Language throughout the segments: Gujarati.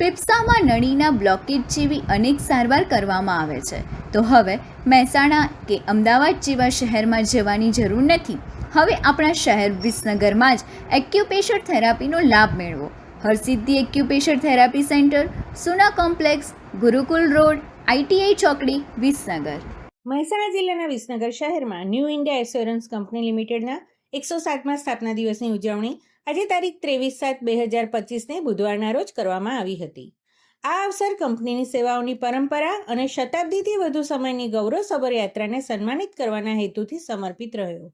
ફેફસામાં નળીના બ્લોકેજ જેવી અનેક સારવાર કરવામાં આવે છે. તો હવે મહેસાણા કે અમદાવાદ જેવા શહેરમાં જવાની જરૂર નથી. હવે આપણા શહેર વિસનગરમાં જ એક્યુપેશર થેરાપીનો લાભ મેળવો. Harsiddhi acupressure therapy centre, Suna complex, Gurukul road ITI ચોકડી, વિસનગર. મહેસાણા જિલ્લાના વિસનગર શહેરમાં ન્યૂ ઇન્ડિયા એસ્યોરન્સ કંપની લિમિટેડના એકસો સાતમા સ્થાપના દિવસની ઉજવણી આજે તારીખ ત્રેવીસ સાત બે હજાર પચીસને બુધવારના રોજ કરવામાં આવી હતી. આ અવસર કંપનીની સેવાઓની પરંપરા અને શતાબ્દીથી વધુ સમયની ગૌરવસભર યાત્રાને સન્માનિત કરવાના હેતુથી સમર્પિત રહ્યો.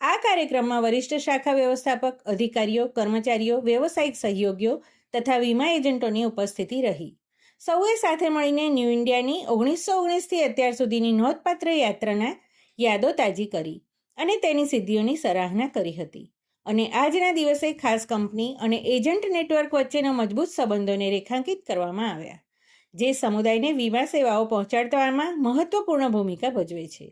આ કાર્યક્રમમાં વરિષ્ઠ શાખા વ્યવસ્થાપક, અધિકારીઓ, કર્મચારીઓ, વ્યવસાયિક સહયોગીઓ તથા વીમા એજન્ટોની ઉપસ્થિતિ રહી. સૌએ સાથે મળીને ન્યૂ ઇન્ડિયાની ઓગણીસો ઓગણીસથી અત્યાર સુધીની નોંધપાત્ર યાત્રાના યાદો તાજી કરી અને તેની સિદ્ધિઓની સરાહના કરી હતી. અને આજના દિવસે ખાસ કંપની અને એજન્ટ નેટવર્ક વચ્ચેના મજબૂત સંબંધોને રેખાંકિત કરવામાં આવ્યા, જે સમુદાયને વીમા સેવાઓ પહોંચાડવામાં મહત્વપૂર્ણ ભૂમિકા ભજવે છે.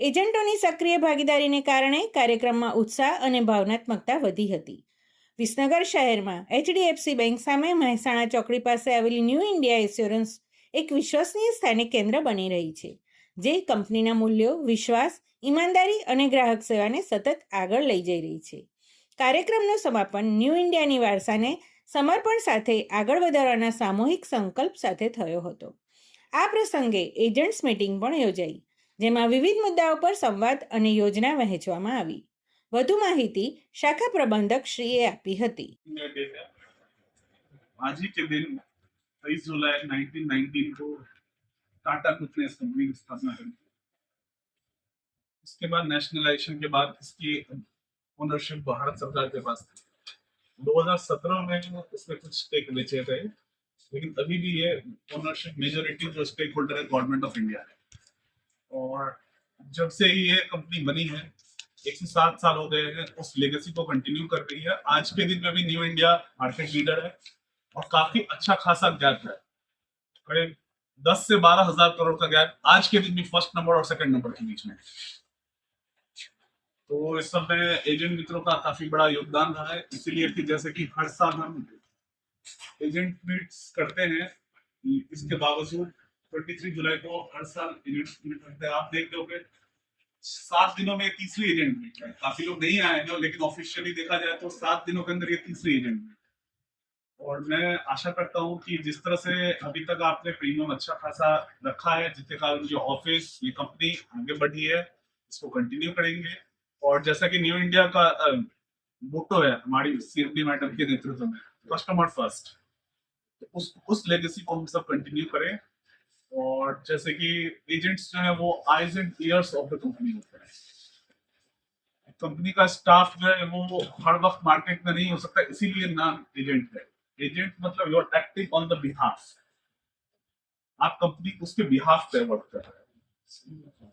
એજન્ટોની સક્રિય ભાગીદારીને કારણે કાર્યક્રમમાં ઉત્સાહ અને ભાવનાત્મકતા વધી હતી. વિસનગર શહેરમાં એચડીએફસી બેંક સામે મહેસાણા ચોકડી પાસે આવેલી ન્યૂ ઇન્ડિયા એસ્યોરન્સ એક વિશ્વસનીય સ્થાનિક કેન્દ્ર બની રહી છે, જે કંપનીના મૂલ્યો, વિશ્વાસ, ઈમાનદારી અને ગ્રાહક સેવાને સતત આગળ લઈ જઈ રહી છે. કાર્યક્રમનું સમાપન ન્યૂ ઇન્ડિયાની વારસાને સમર્પણ સાથે આગળ વધારવાના સામૂહિક સંકલ્પ સાથે થયો હતો આ પ્રસંગે એજન્ટ્સ મીટિંગ પણ યોજાઈ જેમાં વિવિધ મુદ્દાઓ પર સંવાદ અને યોજના વહેંચવામાં આવી વધુ માહિતી શાખા પ્રબંધક શ્રીએ આપી હતી इंडिया डे है आज ही के दिन तेईस जुलाई 1919 को टाटा ग्रुप ने इस कंपनी की स्थापना करी इसके बाद नेशनलाइजेशन के बाद इसकी ओनरशिप भारत सरकार के पास थी। 2017 में इसमें कुछ स्टेक बेचे थे, लेकिन अभी भी ये ओनरशिप मेजोरिटी जो स्टेक होल्डर है गवर्नमेंट ऑफ़ इंडिया है। और जब से ये कंपनी बनी है, एक से सात साल हो गए हैं, उस लेगेसी को कंटिन्यू कर रही है। आज के दिन में भी न्यू इंडिया मार्केट लीडर है और काफ़ी अच्छा खासा गैप है। करीब दस से बारह हज़ार करोड़ का गैप आज के दिन भी फ़र्स्ट नंबर और सेकंड नंबर के बीच में। तो इस में एजेंट मित्रों का काफ़ी बड़ा योगदान रहा है। इसीलिए कि जैसे कि हर साल हम एजेंट मीट्स करते हैं, इसके बावजूद 23 जुलाई को हर साल एजेंट मीट करते हैं। आप देख लोगे, सात दिनों में तीसरी एजेंट मीट है। काफ़ी लोग नहीं आए हैं, लेकिन ऑफिशियली देखा जाए तो सात दिनों के अंदर ये तीसरी एजेंट मीट और मैं आशा करता हूँ कि जिस तरह से अभी तक आपने प्रीमियम अच्छा खासा रखा है जिसके कारण जो ऑफ़िस ये कंपनी आगे बढ़ी है, इसको कंटिन्यू करेंगे। और जैसा कि न्यू इंडिया का मोटो है हमारी सीएमडी मैडम के नेतृत्व में कस्टमर फ़र्स्ट तो उस उस लेगेसी को हम सब कंटिन्यू करें और जैसे कि एजेंट्स जो है वो eyes and ears of the company होते हैं। कंपनी का स्टाफ जो है वो हर वक्त मार्केट में नहीं हो सकता, इसीलिए नाम एजेंट है। एजेंट मतलब you are acting on the behalf आप कंपनी उसके बिहाफ पे वर्क कर रहे हैं।